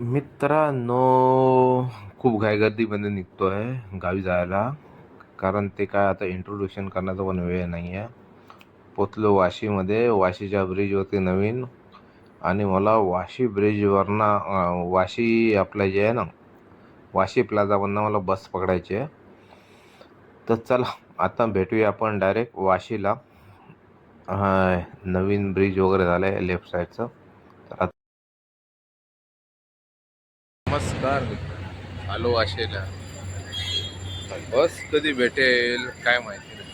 मित्रांनो खूप घाईगर्दीमध्ये निघतो आहे गावी जायला. कारण ते काय आता इंट्रोड्युशन करण्याचा पण वेळ नाही आहे पोचलो वाशीमध्ये. वाशीच्या ब्रिजवरती नवीन. आणि मला वाशी ब्रिजवरनं वाशी आपलं जे आहे ना वाशी प्लाझावरनं मला बस पकडायची आहे. तर चला आता भेटूया आपण डायरेक्ट वाशीला. नवीन ब्रिज वगैरे झालं आहे लेफ्ट साईडचं नमस्कार. आलो आशेला. बस कधी भेटेल काय माहिती नाही.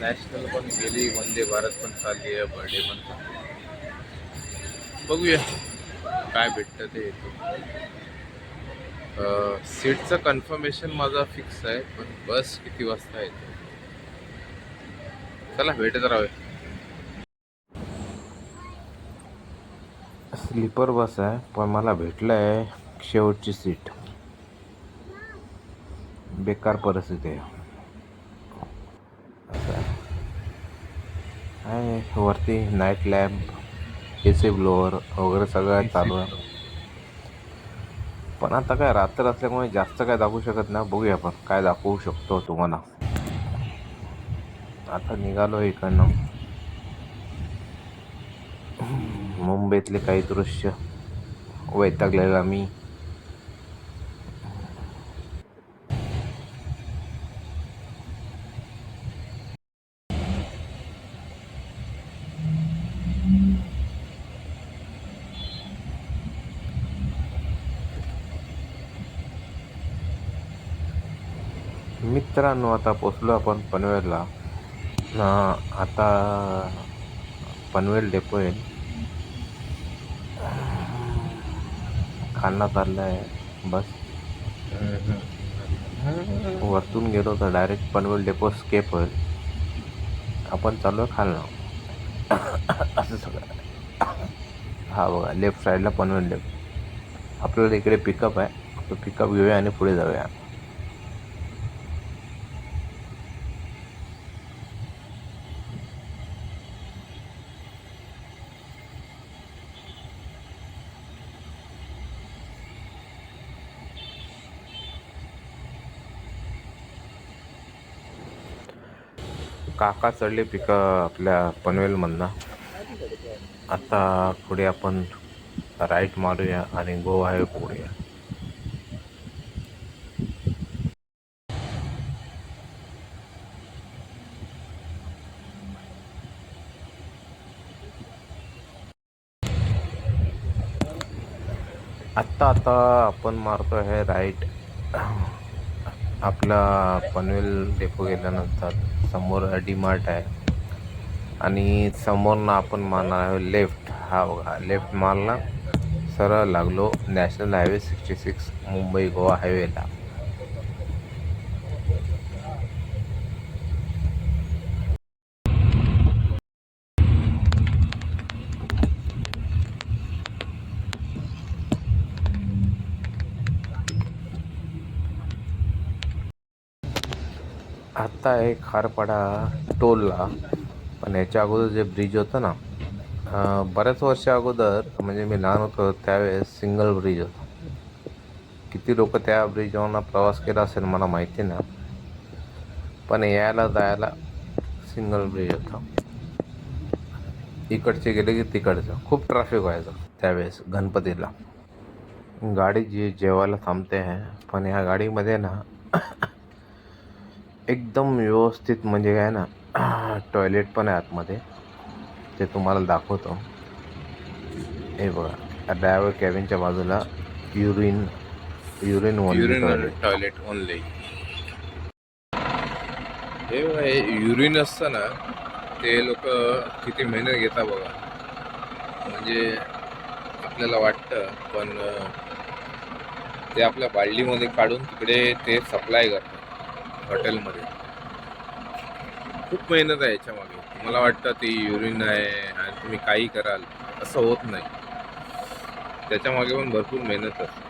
नॅशनल पण गेली वंदे भारत पण चालली आहे बर्थडे पण चालली आहे. बघूया काय भेटतं ते येतो. सीटचं कन्फर्मेशन माझा फिक्स आहे पण बस किती वाजता येते? चला भेटत राहूया. स्लीपर बस आहे पण मला भेटलं आहे शेवटची सीट. बेकार परिस्थिती आहे. असं आहे. आहे वरती night lamp A C blower वगैरे सगळं चालू आहे. पण आता काय रात्र असल्यामुळे जास्त काय दाखवू शकत नाही. बघूया आपण काय दाखवू शकतो तुम्हाला. आता निघालो इकडनं. मुंबईतले काही दृश्य वैतागलेला आम्ही. मित्रांनो आता पोचलो आपण पनवेलला. आता पनवेल डेपो आहे. खालना चाललं आहे बस. वरतून गेलो तर डायरेक्ट पनवेल डेपो स्केप होईल. आपण चालू आहे खालणं असं सगळं. हा बघा लेफ्ट साईडला पनवेल डेपो आपल्याला इकडे पिकअप आहे. तो पिकअप घेऊया आणि पुढे जाऊया. काका चढले पिकं आपल्या पनवेलमधनं. आता पुढे आपण राईट मारूया आणि गोवा हायवे पकडूया आत्ता आता आपण मारतो आहे राईट. आपला पनवेल डेपो गेल्यानंतर. समोर डी मार्ट आहे. आणि समोरनं आपण मारणार आहे लेफ्ट हा बघा लेफ्ट मारला सरळ लागलो national highway sixty six Mumbai Goa हायवेला. आत्ता आहे खारपाडा टोलला. पण याच्या अगोदर जे ब्रिज होतं ना बऱ्याच वर्षा अगोदर म्हणजे मी लहान होतो त्यावेळेस सिंगल ब्रिज होता. किती लोक त्या ब्रिजवरनं प्रवास केला असेल मला माहिती ना पण यायला जायला सिंगल ब्रिज होता. इकडचे गेले की तिकडचं. खूप ट्रॅफिक व्हायचं त्यावेळेस गणपतीला. गाडी जी जेवायला थांबते आहे पण ह्या गाडीमध्ये ना एकदम व्यवस्थित म्हणजे काय ना टॉयलेट पण आहे आतमध्ये. ते तुम्हाला दाखवतो. हे बघा ड्रायव्हर कॅबिनच्या बाजूला urine urine urine toilet toilet only हे बघा, हे युरिन असतं ना ते लोक किती मेहनत घेतात बघा. म्हणजे आपल्याला वाटतं पण ते आपल्या बाल्डीमध्ये काढून तिकडे ते सप्लाय करतात. हॉटेलमध्ये. खूप मेहनत आहे याच्यामागे. तुम्हाला वाटतं ती युरिन आहे आणि तुम्ही काही कराल असं होत नाही. त्याच्यामागे पण भरपूर मेहनत असते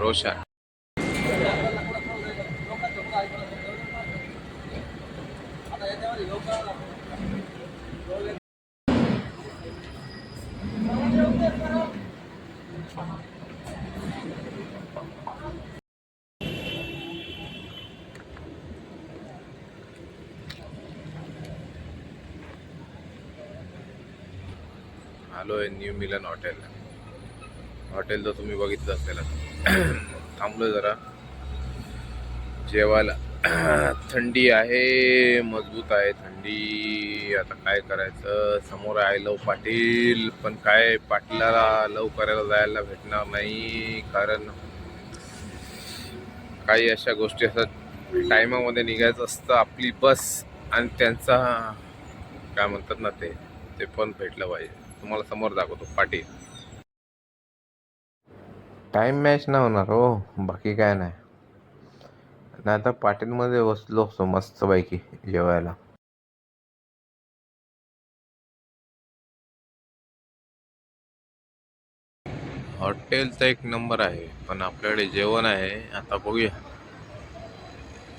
रोशन. आलो आहे न्यू मिलन हॉटेल. हॉटेल तर तुम्ही बघितलं असेल. थांबलो जरा. जेवायला. थंडी आहे मजबूत आहे. थंडी आता काय करायचं? समोर आहे लव पाटील पण काय पाटलाला लव करायला जायला भेटणार नाही कारण काही अशा गोष्टी असतात. टायमामध्ये निघायचं असतं आपली बस आणि त्यांचा काय म्हणतात ना ते ते पण भेटलं पाहिजे. तुम्हाला समोर दाखवतो पाटील. टाइम मॅच नाही होणार हो बाकी काय नाही. नाही तर पाटीलमध्ये बसलो असतो मस्तपैकी जेवायला. हॉटेल तर एक नंबर आहे पण आपल्याकडे जेवण आहे आता बघूया.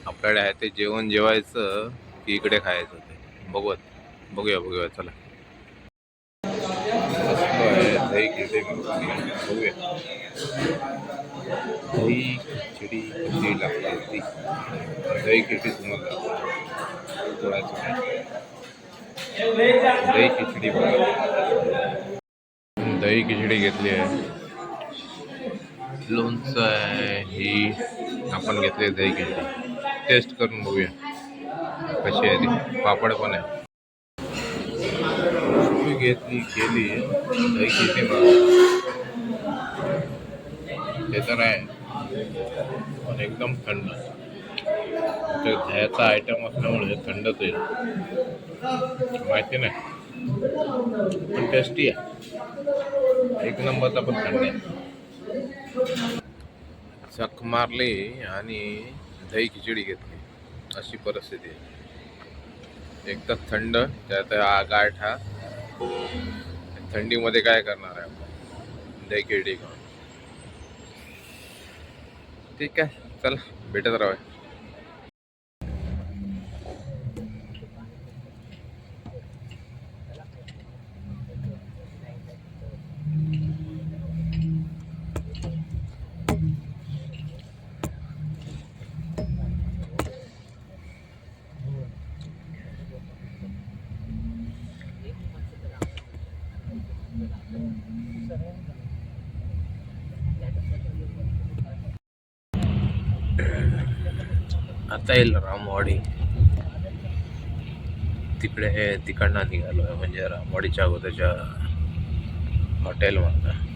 आपल्याकडे आहे ते जेवण जेवायचं की इकडे खायचं ते. बघूयात बघूया बघूया चला. मस्त आहे दही खिचडी बघूया. दही खिचडी कशी लागते ती? दही खिचडी तुम्हाला दही खिचडी बघा. दही खिचडी घेतली आहे. लोणचं आहे ही आपण घेतली दही खिचडी. टेस्ट करून बघूया. कशी आहे ती? पापड पण आहे. घेतली केली. दही किती मागवली. ते तर आहे. पण एकदम थंड. ते दह्याचा आयटम असल्यामुळे थंडच आहे. माहिती नाही. पण टेस्टी आहे. एक नंबरचा पण थंड आहे. चक मारली आणि दही खिचडी घेतली. अशी परिस्थिती आहे. एक तर थंड त्यात हा गारठा थंडीमध्ये काय करणार आहे आपण? दही खिचडी ठीक आहे चला भेटत राहूया. आता येईल रामवाडी तिकडे तिकडनं निघालो आहे म्हणजे रामवाडीच्या अगोदरच्या हॉटेलमधनं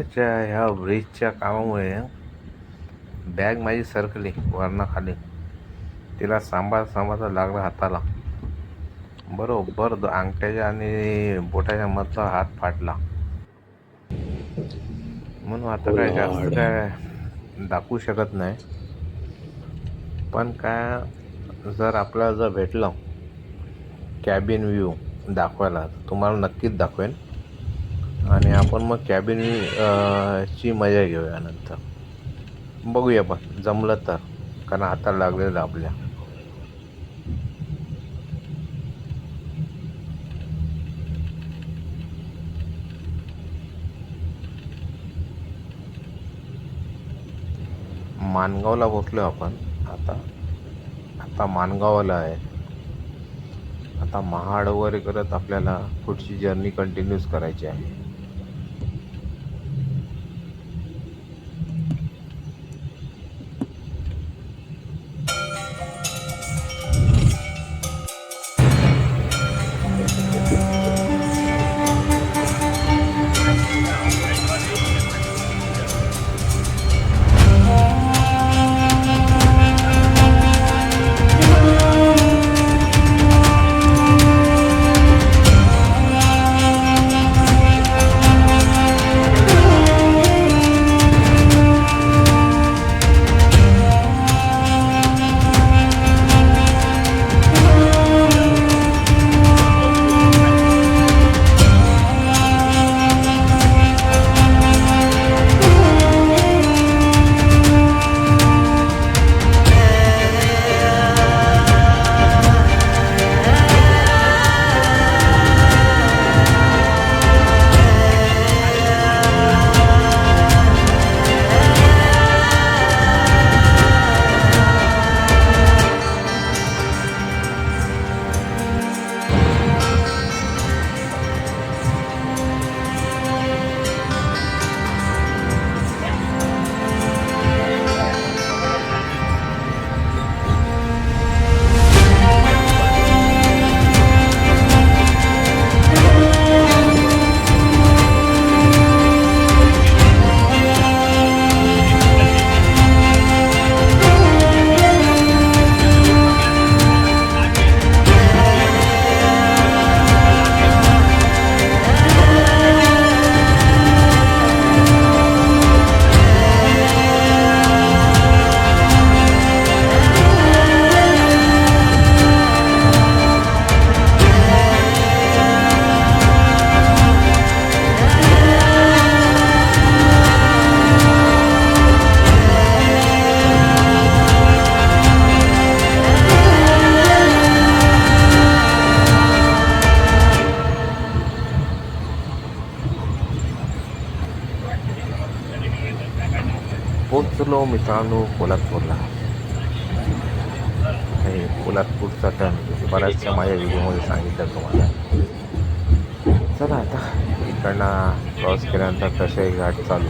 कोथाडच्या ह्या ब्रिजच्या कामामुळे बॅग माझी सरकली वरनं खाली. तिला सांभाळ सांभाळता लागला हाताला. बरोबर अंगठ्याच्या आणि बोटाच्या मधला हात फाटला. म्हणून आता काय जास्त काय दाखवू शकत नाही. पण काय जर आपल्याला जर भेटलं कॅबिन व्ह्यू दाखवायला तुम्हाला नक्कीच दाखवेन. आणि आपण मग कॅबिन ची मजा घेऊया नंतर. बघूया पण जमलं तर. कारण आता लागलेलं आपल्या. मानगावला पोचलो आपण. आता आता मानगावला आहे. आता महाड वगैरे करत आपल्याला पुढची जर्नी कंटिन्यूस करायची आहे. पोचलो मित्रांनो कोल्हापूरला. हे कोल्हापूरचा टर्न. बऱ्याचशा माझ्या व्हिडिओमध्ये सांगितलं तुम्हाला. चला आता इकडनं क्रॉस केल्यानंतर कसे घाट चालू.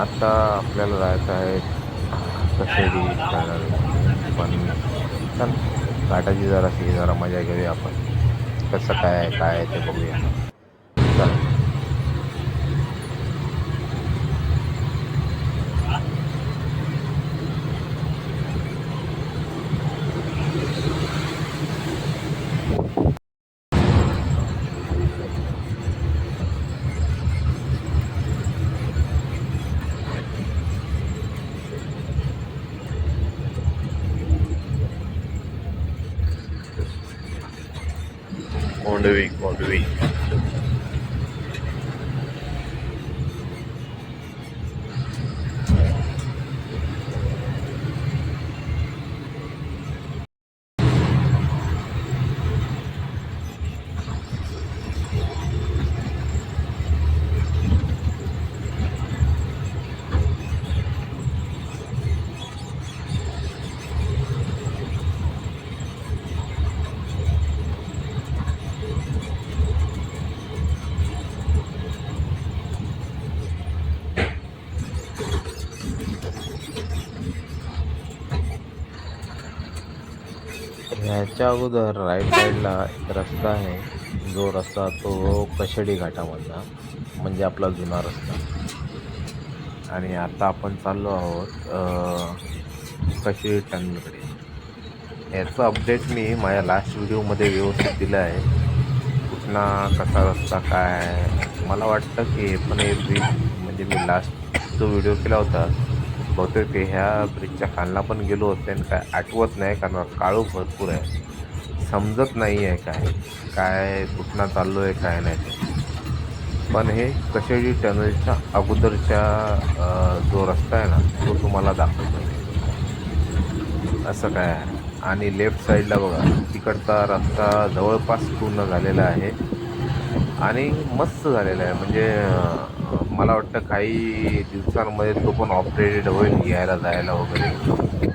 आता आपल्याला जायचं आहे कशेरी पण चल घाटाची जराशी जरा मजा घेऊया आपण. कसं काय काय आहे ते बघूया. கொண்டு வை கொண்டு வை ह्याच्या अगोदर राईट साईडला एक रस्ता आहे. जो रस्ता तो कशेडी घाटामधला म्हणजे आपला जुना रस्ता. आणि आता आपण चाललो आहोत अ, कशेडी टनलकडे याचं अपडेट मी माझ्या लास्ट व्हिडिओमध्ये व्यवस्थित दिलं आहे. कुठला कसा रस्ता काय मला वाटतं की हे पण एक म्हणजे मी लास्ट जो व्हिडिओ केला होता बहुतेक ते ह्या ब्रिजच्या खालना पण गेलो होते आणि काय आठवत नाही कारण काळू भरपूर आहे. समजत नाही आहे काय काय कुठनं चाललो आहे काय नाही ते. पण हे कशेडी टनलच्या अगोदरच्या जो रस्ता आहे ना तो तुम्हाला दाखवतो असं काय आहे. आणि लेफ्ट साईडला बघा तिकडचा रस्ता जवळपास पूर्ण झालेला आहे. आणि मस्त झालेला आहे. म्हणजे मला वाटतं काही दिवसांमध्ये तो पण ऑपरेटेड होईल यायला जायला वगैरे.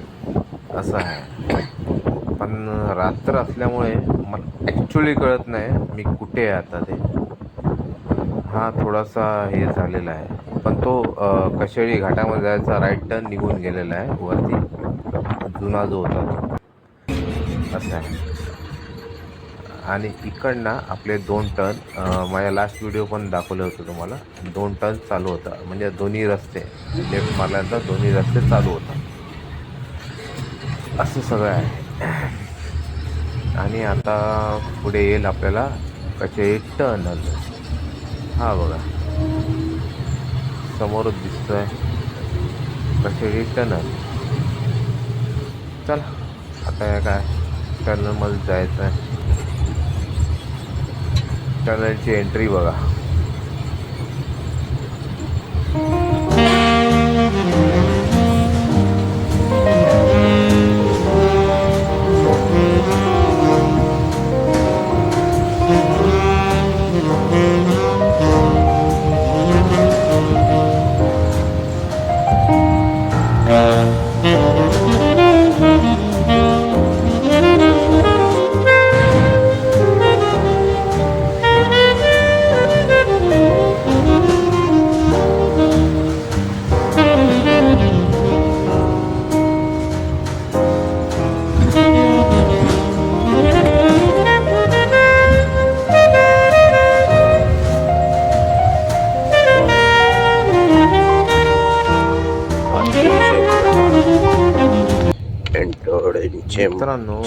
असं आहे. पण रात्र असल्यामुळे मला ॲक्च्युली कळत नाही मी कुठे आहे आता ते. हा थोडासा हे झालेला आहे. पण तो कशेळी घाटामध्ये जायचा राईट टर्न निघून गेलेला आहे वरती. जुना जो होता तो. असं आहे. आणि इकडनं आपले दोन टर्न माझ्या लास्ट व्हिडिओ पण दाखवलं होतं तुम्हाला. दोन टर्न चालू होता. म्हणजे दोन्ही रस्ते लेफ्ट मारल्यानंतर दोन्ही रस्ते चालू होतात. असं सगळं आहे. आणि आता पुढे येईल आपल्याला कसे टर्नल हा बघा. समोरच आहे कसे टनल चला आता काय टनलमध्ये जायचं आहे टनलची एंट्री बघा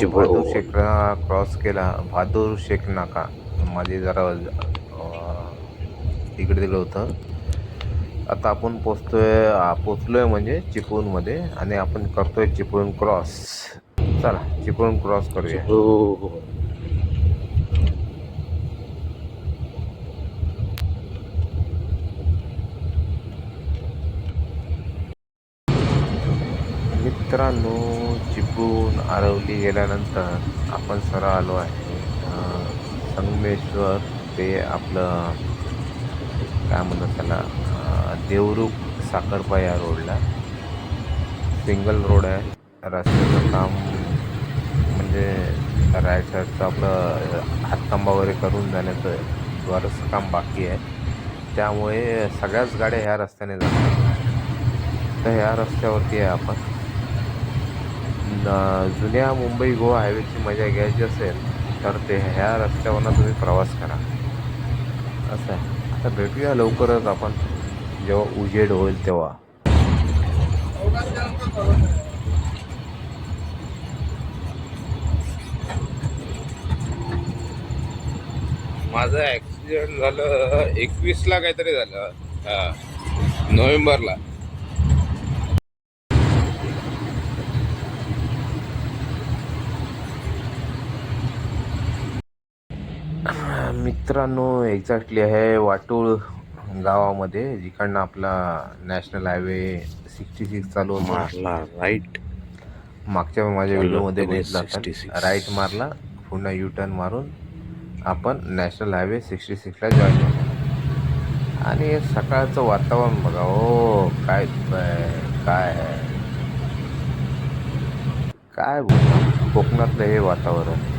मित्रांनो बहादूर शेखला क्रॉस केला. बहादूर शेख नाका. माझे जरा अं, इकडे तिकडे होतं. आता आपण पोचतोय आ, पोचलोय म्हणजे चिपळूणमध्ये आणि आपण करतोय चिपळूण क्रॉस चला चिपळूण क्रॉस करूया. मित्रांनो चिपळूण आरवली गेल्यानंतर आपण सरळ आलो आहे. संगमेश्वर ते आपलं काय म्हणतात त्याला अं, साखरपा या रोडला. सिंगल रोड आहे. रस्त्याचं काम म्हणजे राईट साईडचं आपलं हातकांबा वगैरे करून जाण्याचं बरंचसं काम बाकी आहे. त्यामुळे सगळ्याच गाड्या ह्या रस्त्याने जातात. तर ह्या रस्त्यावरती आहे आपण. जुन्या मुंबई गोवा हायवेची मजा घ्यायची असेल तर ते ह्या रस्त्यावरनं तुम्ही प्रवास करा. असं आहे. आता भेटूया लवकरच आपण. जेव्हा उजेड होईल तेव्हा. माझं ॲक्सिडेंट झालं एकवीसला काहीतरी झालं. हां. नोव्हेंबरला. मित्रांनो एक्झॅक्टली आहे वाटूळ गावामध्ये जिकडनं आपला नॅशनल हायवे सिक्स्टी सिक्स चालू मारला राईट मागच्या माझ्या व्हिडिओमध्ये 66. राईट मारला पुन्हा यू टर्न मारून आपण नॅशनल हायवे सिक्स्टी सिक्सला जॉईन होतो आणि सकाळचं वातावरण बघा हो काय काय काय कोकणातलं हे वातावरण.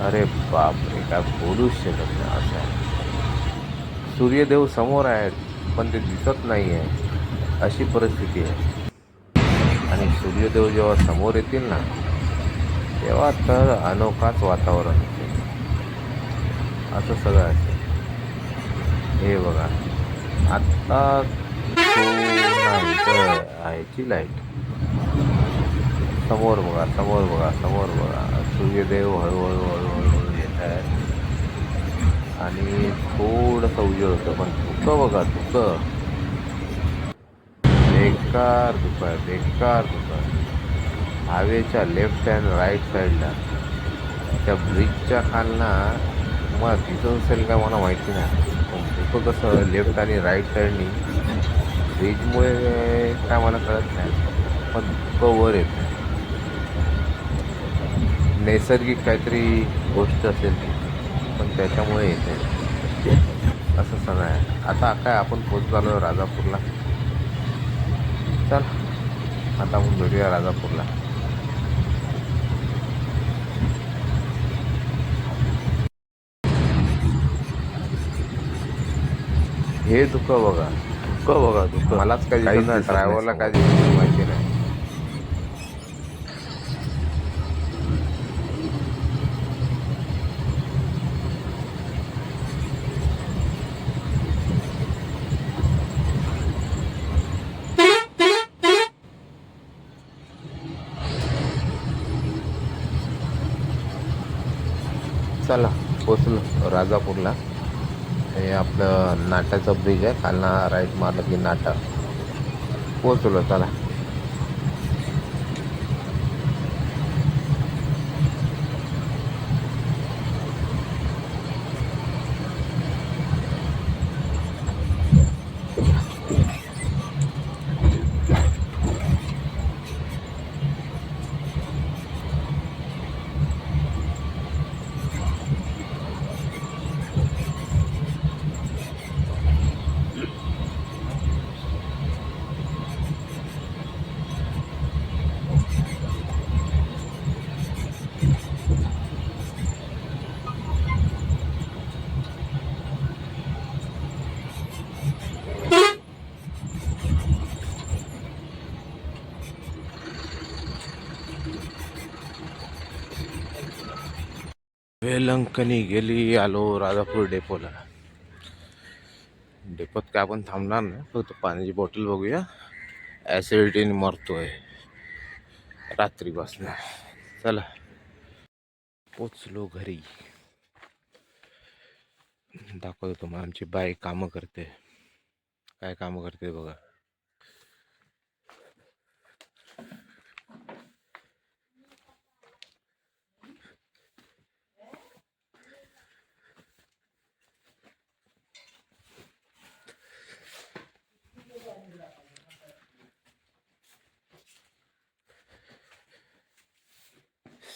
अरे बापरे काय बोलूच शकत नाही असं आहे. सूर्यदेव समोर आहेत पण ते दिसत नाही आहे. अशी परिस्थिती आहे. आणि सूर्यदेव जेव्हा समोर येतील ना तेव्हा तर अनोखाच वातावरण असेल असं सगळं असेल हे बघा. आत्ता आहे नाही लाइट. समोर बघा समोर बघा समोर बघा. सूर्यदेव हळूहळू हळूहळू येत आहे आणि थोडंसं उजेड होतं पण धुकं बघा धुकं बेकार धुकं आहे बेकार धुकं आहे हायवेच्या लेफ्ट अँड राईट साईडला त्या ब्रिजच्या खालना मला दिसत असेल का मला माहिती नाही. पण धुकं कसं लेफ्ट आणि राईट साईडनी ब्रिजमुळे काय मला कळत नाही. पण धुकं वर येत. नाही नैसर्गिक काहीतरी गोष्ट असेल ती पण त्याच्यामुळे येते. असं सण आहे. आता काय आपण पोचलो राजापूरला. चल आता आपण भेटूया राजापूरला. हे दुःख बघा. दुःख बघा दुःख. मलाच काही ड्रायव्हरला. काय माहिती नाही. चला पोचलो राजापूरला. हे आपलं नाट्याचं ब्रिज आहे खालना राईट मारलं की नाटा पोचलो चला. लंकनी गेली आलो राजापूर डेपोला. डेपोत काय आपण थांबणार नाही फक्त पाण्याची बॉटल बघूया. ॲसिडिटीने मरतोय. रात्रीपासून चला. पोचलो घरी. दाखवतो तुम्हाला आमची बाई कामं करते. काय कामं करते बघा.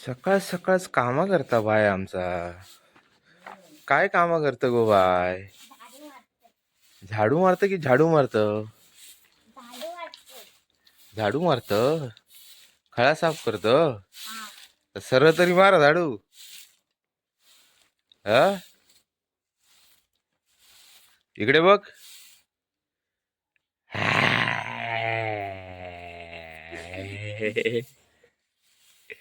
सकाळ सकाळच कामा करता बाय आमचा. काय कामा करत गो बाय? झाडू मारत की झाडू मारत? झाडू मारत? खळा साफ करत? सरळ तरी मार झाडू. हा? इकडे बघ.